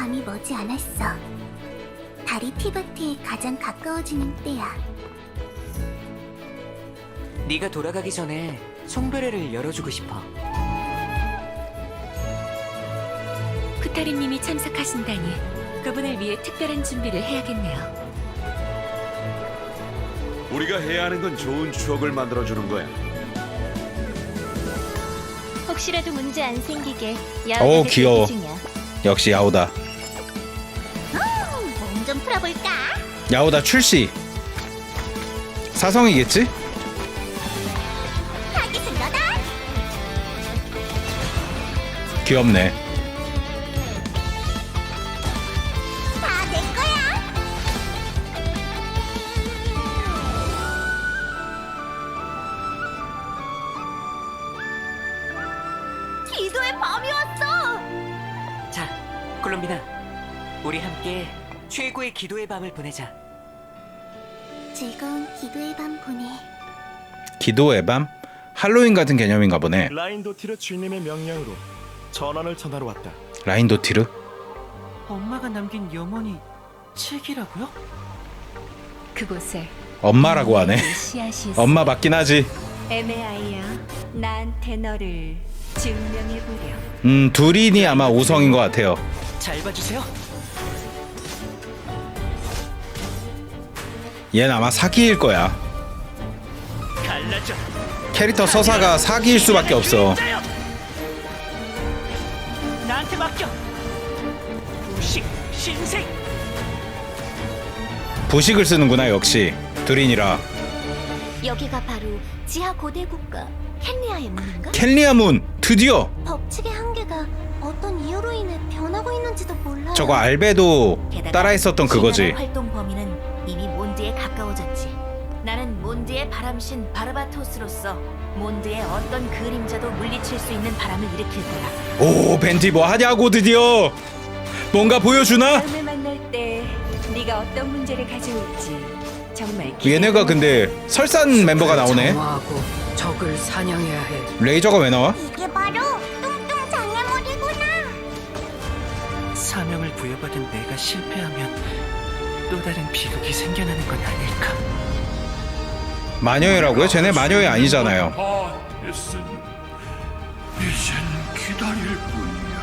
밤이 머지 않았어. 달이 티바트에 가장 가까워지는 때야. 네가 돌아가기 전에 송별회를 열어주고 싶어. 쿠타리님이 참석하신다니 그분을 위해 특별한 준비를 해야겠네요. 우리가 해야 하는 건 좋은 추억을 만들어 주는 거야. 혹시라도 문제 안 생기게 오, 야외에서 귀여워. 중이야. 역시 야오다. 야오다 출시. 사성이겠지? 귀엽네. 다내 거야. 기도의 밤이 왔어. 자, 콜롬비나, 우리 함께 최고의 기도의 밤을 보내자. 즐거운 기도의 밤 보내. 기도의 밤? 할로윈 같은 개념인가 보네. 라인도티르 주인님의 명령으로 전원을 전하러 왔다. 라인도티르? 엄마가 남긴 영원히 책이라고요? 그곳에 엄마라고 하네. 씨앗이 있어. 엄마 맞긴 하지. 애매아이야. 나한테 너를 증명해보려. 음, 둘이니 아마 오성인 것 같아요. 잘 봐주세요. 얘는 아마 사기일 거야. 캐릭터 서사가 사기일 수밖에 없어. 나한테 맡겨. 무식 신생. 부식을 쓰는구나 역시. 둘이니라. 여기가 바로 지하 고대 국가 켄리아의 문인가? 켈리아 문 드디어 법칙의 한계가 어떤 이유로 인해 변하고 있는지도 몰라요. 저거 알베도 따라했었던 그거지. 바람신 바르바토스로서 몬드의 어떤 그림자도 물리칠 수 있는 바람을 일으킬 거야. 오 벤티 뭐 하냐고 드디어. 뭔가 보여주나? 다음에 만날 때 네가 어떤 문제를 가져올지 정말 얘네가 근데 설산 멤버가 나오네. 정화하고 적을 사냥해야 해. 레이저가 왜 나와? 이게 바로 뚱뚱 장애물이구나. 사명을 부여받은 내가 실패하면 또 다른 비극이 생겨나는 건 아닐까? 마녀애라고요? 쟤네 아니잖아요. 다 됐으니 이젠 기다릴 뿐이야.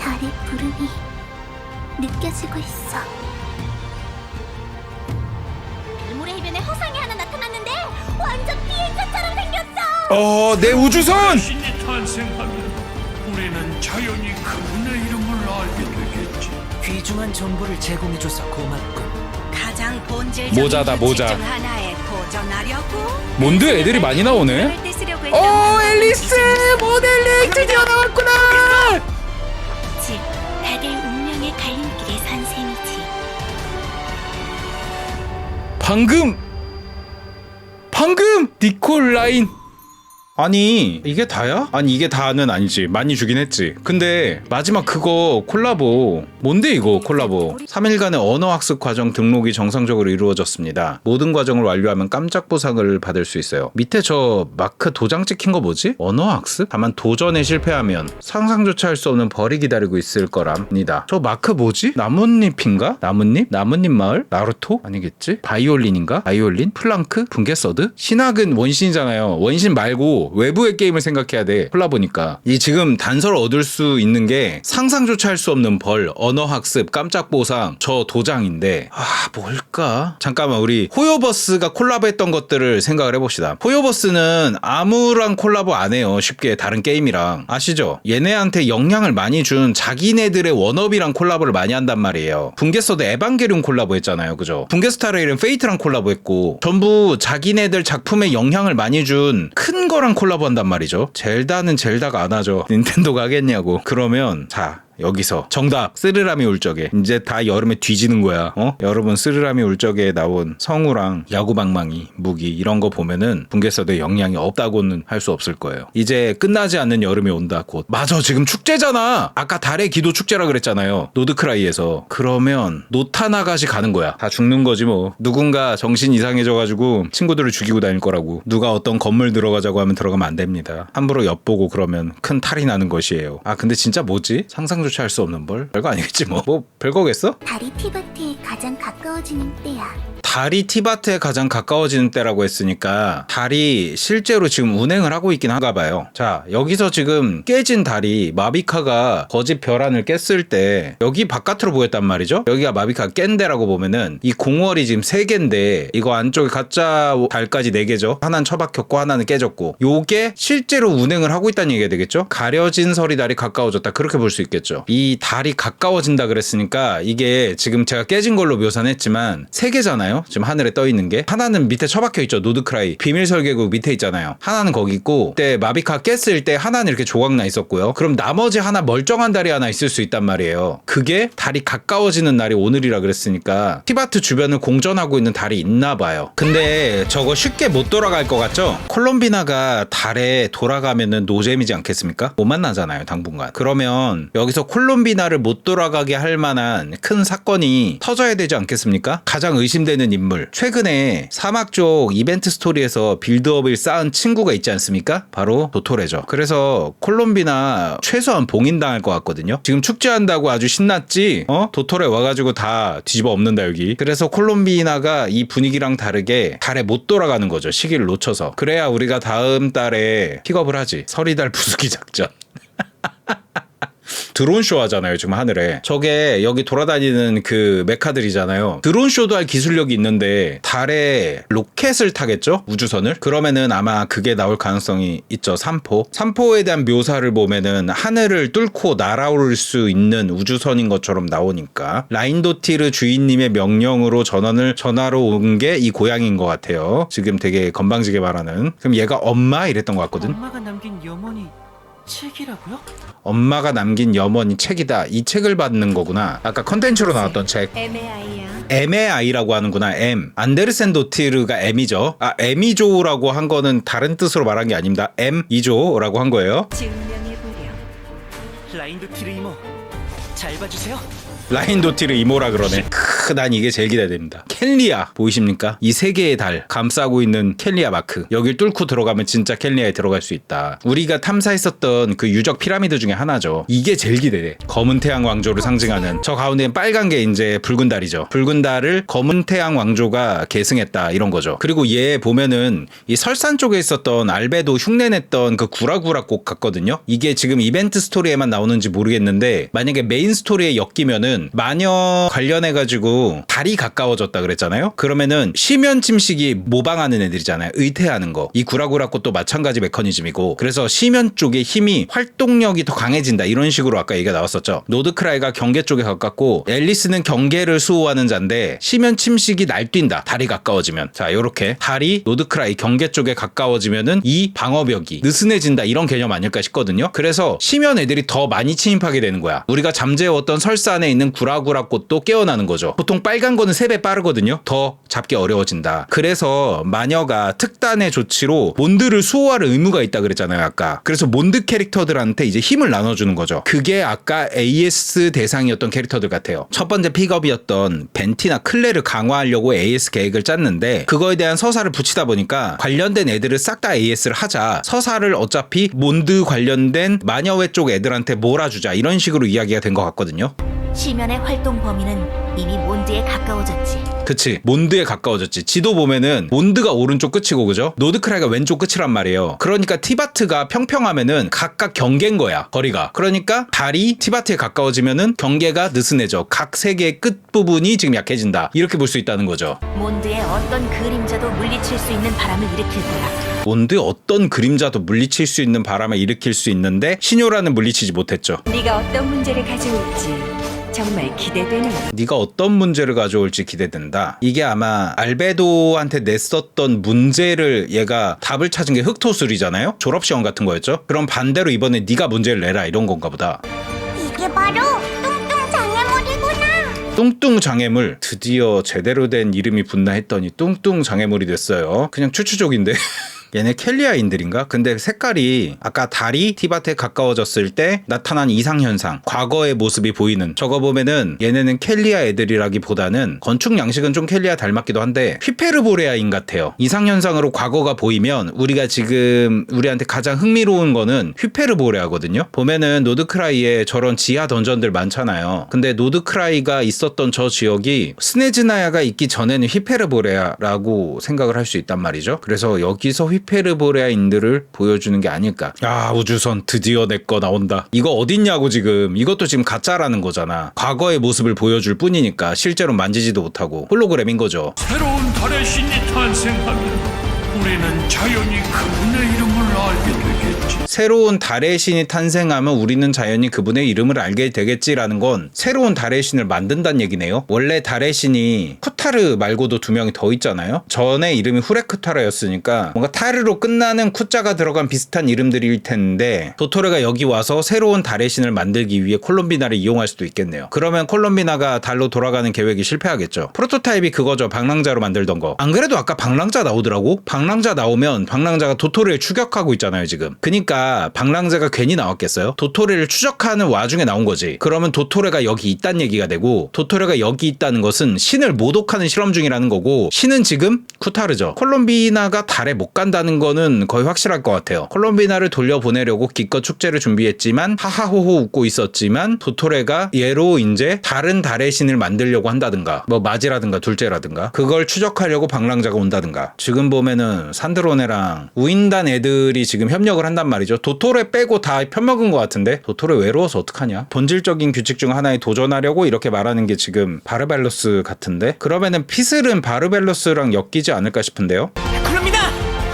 달의 부름이 느껴지고 있어. 별물의 해변에 허상이 하나 나타났는데 완전 비행차처럼 생겼어. 어, 내 우주선! 신이 탄생하 귀중한 정보를 제공해줘서 고맙군. 가장 본질적인 모자다, 모자. 규칙 중 하나에 도전하려고 몬드 애들이 많이 나오네. 쓰려고 했던 오, 앨리스 모델링 드디어 나왔구나. 즉, 다들 운명의 갈림길에 선 셈이지. 방금 방금 니콜 라인 아니 이게 다야? 아니 이게 다는 아니지 많이 주긴 했지 근데 마지막 그거 콜라보 뭔데 이거 콜라보 3일간의 언어학습 과정 등록이 정상적으로 이루어졌습니다 모든 과정을 완료하면 깜짝 보상을 받을 수 있어요 밑에 저 마크 도장 찍힌 거 뭐지? 언어학습? 다만 도전에 실패하면 상상조차 할 수 없는 벌이 기다리고 있을 거랍니다 저 마크 뭐지? 나뭇잎인가? 나뭇잎? 나뭇잎 마을? 나루토? 아니겠지? 바이올린인가? 바이올린? 플랑크? 붕괴서드? 신학은 원신이잖아요 원신 말고 외부의 게임을 생각해야 돼. 콜라보니까. 이 지금 단서를 얻을 수 있는 게 상상조차 할 수 없는 벌 언어학습 깜짝 보상 저 도장인데. 아 뭘까? 잠깐만 우리 호요버스가 콜라보했던 것들을 생각을 해봅시다. 호요버스는 아무랑 콜라보 안 해요. 쉽게 다른 게임이랑. 아시죠? 얘네한테 영향을 많이 준 자기네들의 원업이랑 콜라보를 많이 한단 말이에요. 붕괴서드 에반게리온 콜라보 했잖아요. 그죠? 붕괴스타레일은 페이트랑 콜라보 했고 전부 자기네들 작품에 영향을 많이 준 큰 거랑 콜라보 한단 말이죠. 젤다는 젤다가 안 하죠. 닌텐도가 하겠냐고. 그러면 자 여기서. 정답. 쓰르라미 울적에. 이제 다 여름에 뒤지는 거야. 어? 여러분 쓰르라미 울적에 나온 성우랑 야구방망이 무기 이런 거 보면은 분계서도에 영향이 없다고는 할 수 없을 거예요. 이제 끝나지 않는 여름이 온다 곧. 맞아 지금 축제잖아! 아까 달의 기도 축제라 그랬잖아요. 노드크라이에서. 그러면 노타나가시 가는 거야. 다 죽는 거지 뭐. 누군가 정신 이상해져가지고 친구들을 죽이고 다닐 거라고. 누가 어떤 건물 들어가자고 하면 들어가면 안 됩니다. 함부로 엿보고 그러면 큰 탈이 나는 것이에요. 아 근데 진짜 뭐지? 상상조차 할 수 없는 뭘 별거 아니겠지 뭐 뭐 별거겠어? 다리 티바트에 가장 가까워지는 때야. 달이 티바트에 가장 가까워지는 때라고 했으니까 달이 실제로 지금 운행을 하고 있긴 한가 봐요. 자, 여기서 지금 깨진 달이 마비카가 거짓 벼란을 깼을 때 여기 바깥으로 보였단 말이죠. 여기가 마비카 깬 데라고 보면은 이 공월이 지금 세 개인데 이거 안쪽에 가짜 달까지 네 개죠. 하나는 처박혔고 하나는 깨졌고 요게 실제로 운행을 하고 있다는 얘기가 되겠죠. 가려진 설이 달이 가까워졌다. 그렇게 볼 수 있겠죠. 이 달이 가까워진다 그랬으니까 이게 지금 제가 깨진 걸로 묘사는 했지만 세 개잖아요. 지금 하늘에 떠 있는 게 하나는 밑에 처박혀 있죠. 노드크라이 비밀 설계국 밑에 있잖아요. 하나는 거기 있고 그때 마비카 깼을 때 하나는 이렇게 조각 나 있었고요. 그럼 나머지 하나 멀쩡한 달이 하나 있을 수 있단 말이에요. 그게 달이 가까워지는 날이 오늘이라 그랬으니까 티바트 주변을 공전하고 있는 달이 있나 봐요. 근데 저거 쉽게 못 돌아갈 것 같죠? 콜롬비나가 달에 돌아가면은 노잼이지 않겠습니까? 못 만나잖아요, 당분간. 그러면 여기서 콜롬비나를 못 돌아가게 할 만한 큰 사건이 터져야 되지 않겠습니까? 가장 의심되는 인물. 최근에 사막 쪽 이벤트 스토리에서 빌드업을 쌓은 친구가 있지 않습니까? 바로 도토레죠. 그래서 콜롬비나 최소한 봉인당할 것 같거든요. 지금 축제한다고 아주 신났지? 어? 도토레 와가지고 다 뒤집어 엎는다 여기. 그래서 콜롬비나가 이 분위기랑 다르게 달에 못 돌아가는 거죠. 시기를 놓쳐서. 그래야 우리가 다음 달에 픽업을 하지. 서리달 부수기 작전. 드론 쇼 하잖아요 지금 하늘에. 저게 여기 돌아다니는 그 메카들이잖아요. 드론 쇼도 할 기술력이 있는데 달에 로켓을 타겠죠? 우주선을? 그러면은 아마 그게 나올 가능성이 있죠 3포. 3포에 대한 묘사를 보면은 하늘을 뚫고 날아올 수 있는 우주선인 것처럼 나오니까 라인도티르 주인님의 명령으로 전원을 전화로 온 게 이 고양이인 것 같아요. 지금 되게 건방지게 말하는. 그럼 얘가 엄마? 이랬던 것 같거든. 엄마가 남긴 염원이 책이라고요? 엄마가 남긴 염원이 책이다. 이 책을 받는 거구나. 아까 컨텐츠로 나왔던 책. M의 아이라고 하는구나. M. 안데르센 도티르가 M이죠. 아, M이조라고 한 거는 다른 뜻으로 말한 게 아닙니다. M2조라고 한 거예요. 증명해보렴. 라인도 티르 이모 잘 봐주세요. 라인 도티르 이모라 그러네. 크, 난 이게 제일 기대됩니다. 켈리아 보이십니까? 이 세 개의 달 감싸고 있는 켈리아 마크. 여길 뚫고 들어가면 진짜 켈리아에 들어갈 수 있다. 우리가 탐사했었던 그 유적 피라미드 중에 하나죠. 이게 제일 기대돼. 검은 태양 왕조를 상징하는 저 가운데는 빨간 게 이제 붉은 달이죠. 붉은 달을 검은 태양 왕조가 계승했다 이런 거죠. 그리고 얘 보면은 이 설산 쪽에 있었던 알베도 흉내냈던 그 구라구라 꽃 같거든요. 이게 지금 이벤트 스토리에만 나오는지 모르겠는데 만약에 메인 스토리에 엮이면은 마녀 관련해 가지고 달이 가까워졌다 그 랬잖아요. 그러면은 시면 침식이 모방하는 애들이잖아요. 의태하는 거. 이 구라구라 꽃도 마찬가지 메커니즘이고 그래서 시면 쪽에 힘이 활동력이 더 강해진다 이런 식으로 아까 얘기가 나왔었죠. 노드크라이가 경계 쪽에 가깝고 앨리스는 경계를 수호하는 자인데 시면 침식이 날뛴다. 달이 가까워지면 자 요렇게 달이 노드크라이 경계 쪽에 가까워지면은 이 방어벽이 느슨해진다 이런 개념 아닐까 싶거든요. 그래서 시면 애들이 더 많이 침입하게 되는 거야. 우리가 잠재웠던 설산에 있는 구라구라 꽃도 깨어나는 거죠. 보통 빨간 거는 3배 빠르거든요. 더 잡기 어려워진다. 그래서 마녀가 특단의 조치로 몬드를 수호할 의무가 있다 그랬잖아요, 아까. 그래서 몬드 캐릭터들한테 이제 힘을 나눠주는 거죠. 그게 아까 AS 대상이었던 캐릭터들 같아요. 첫 번째 픽업이었던 벤티나 클레를 강화하려고 AS 계획을 짰는데 그거에 대한 서사를 붙이다 보니까 관련된 애들을 싹 다 AS를 하자. 서사를 어차피 몬드 관련된 마녀회 쪽 애들한테 몰아주자. 이런 식으로 이야기가 된 것 같거든요. 시면의 활동 범위는 이미 몬드에 가까워졌지. 그치. 몬드에 가까워졌지. 지도 보면은 몬드가 오른쪽 끝이고 그죠? 노드크라이가 왼쪽 끝이란 말이에요. 그러니까 티바트가 평평하면은 각각 경계인 거야 거리가. 그러니까 달이 티바트에 가까워지면은 경계가 느슨해져. 각 세 개의 끝 부분이 지금 약해진다. 이렇게 볼 수 있다는 거죠. 몬드의 어떤 그림자도 물리칠 수 있는 바람을 일으킬 거야. 몬드 어떤 그림자도 물리칠 수 있는 바람을 일으킬 수 있는데 신요라는 물리치지 못했죠. 네가 어떤 문제를 가져올지 정말 기대되는. 네가 어떤 문제를 가져올지 기대된다. 이게 아마 알베도한테 냈었던 문제를 얘가 답을 찾은 게 흑토술이잖아요. 졸업 시험 같은 거였죠. 그럼 반대로 이번에 네가 문제를 내라 이런 건가 보다. 이게 바로 뚱뚱 장애물이구나. 뚱뚱 장애물 드디어 제대로 된 이름이 붙나 했더니 뚱뚱 장애물이 됐어요. 그냥 추추족인데. 얘네 켈리아인들인가? 근데 색깔이 아까 달이 티바트에 가까워졌을 때 나타난 이상현상, 과거의 모습이 보이는 저거 보면은 얘네는 켈리아 애들이라기보다는 건축 양식은 좀 켈리아 닮았기도 한데 휘페르보레아인 같아요. 이상현상으로 과거가 보이면 우리가 지금 우리한테 가장 흥미로운 거는 휘페르보레아거든요. 보면은 노드크라이에 저런 지하 던전들 많잖아요. 근데 노드크라이가 있었던 저 지역이 스네즈나야가 있기 전에는 휘페르보레아라고 생각을 할 수 있단 말이죠. 그래서 여기서 휘 페르보레아인들을 보여주는 게 아닐까. 야 우주선 드디어 내 거 나온다. 이거 어딨냐고 지금. 이것도 지금 가짜라는 거잖아. 과거의 모습을 보여줄 뿐이니까 실제로 만지지도 못하고 홀로그램인 거죠. 새로운 달의 신이 탄생하면 우리는 자연히 그분의 되겠지. 새로운 달의 신이 탄생하면 우리는 자연히 그분의 이름을 알게 되겠지라는 건 새로운 달의 신을 만든다는 얘기네요. 원래 달의 신이 쿠타르 말고도 두 명이 더 있잖아요. 전에 이름이 후레쿠타르였으니까 뭔가 타르로 끝나는 쿠자가 들어간 비슷한 이름들일 텐데 도토레가 여기 와서 새로운 달의 신을 만들기 위해 콜롬비나를 이용할 수도 있겠네요. 그러면 콜롬비나가 달로 돌아가는 계획이 실패하겠죠. 프로토타입이 그거죠. 방랑자로 만들던 거. 안 그래도 아까 방랑자 나오더라고. 방랑자 나오면 방랑자가 도토리를 추격하고 있잖아요, 지금. 그니까 방랑자가 괜히 나왔겠어요? 도토리를 추적하는 와중에 나온 거지. 그러면 도토레가 여기 있다는 얘기가 되고 도토레가 여기 있다는 것은 신을 모독하는 실험 중이라는 거고 신은 지금 쿠타르죠. 콜롬비나가 달에 못 간다는 거는 거의 확실할 것 같아요. 콜롬비나를 돌려보내려고 기껏 축제를 준비했지만 하하호호 웃고 있었지만 도토레가 얘로 이제 다른 달의 신을 만들려고 한다든가 뭐 마지라든가 둘째라든가 그걸 추적하려고 방랑자가 온다든가 지금 보면은 산드로네랑 우인단 애들이 지금 협력을 한단 말이죠. 도토레 빼고 다 편먹은 것 같은데 도토레 외로워서 어떡하냐? 본질적인 규칙 중 하나에 도전하려고 이렇게 말하는 게 지금 바르벨로스 같은데 그러면은 피슬은 바르벨로스랑 엮이지 않을까 싶은데요. 콜롬비나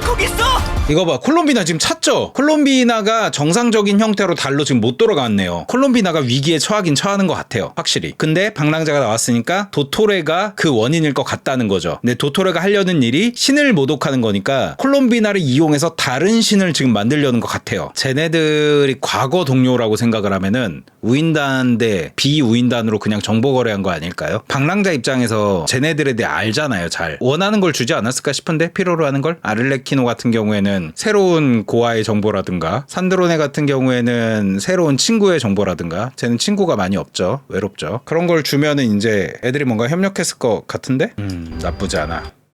거기 있어. 이거 봐. 콜롬비나 지금 찾죠? 콜롬비나가 정상적인 형태로 달로 지금 못 돌아갔네요. 콜롬비나가 위기에 처하긴 처하는 것 같아요. 확실히. 근데 방랑자가 나왔으니까 도토레가 그 원인일 것 같다는 거죠. 근데 도토레가 하려는 일이 신을 모독하는 거니까 콜롬비나를 이용해서 다른 신을 지금 만들려는 것 같아요. 쟤네들이 과거 동료라고 생각을 하면은 우인단 대 비우인단으로 그냥 정보 거래한 거 아닐까요? 방랑자 입장에서 쟤네들에 대해 알잖아요 잘. 원하는 걸 주지 않았을까 싶은데 필요로 하는 걸? 아를레키노 같은 경우에는 새로운 고아의 정보라든가 산드로네 같은 경우에는 새로운 친구의 정보라든가 쟤는 친구가 많이 없죠. 외롭죠. 그런 걸 주면은 이제 애들이 뭔가 협력했을 것 같은데? 음. 나쁘지 않아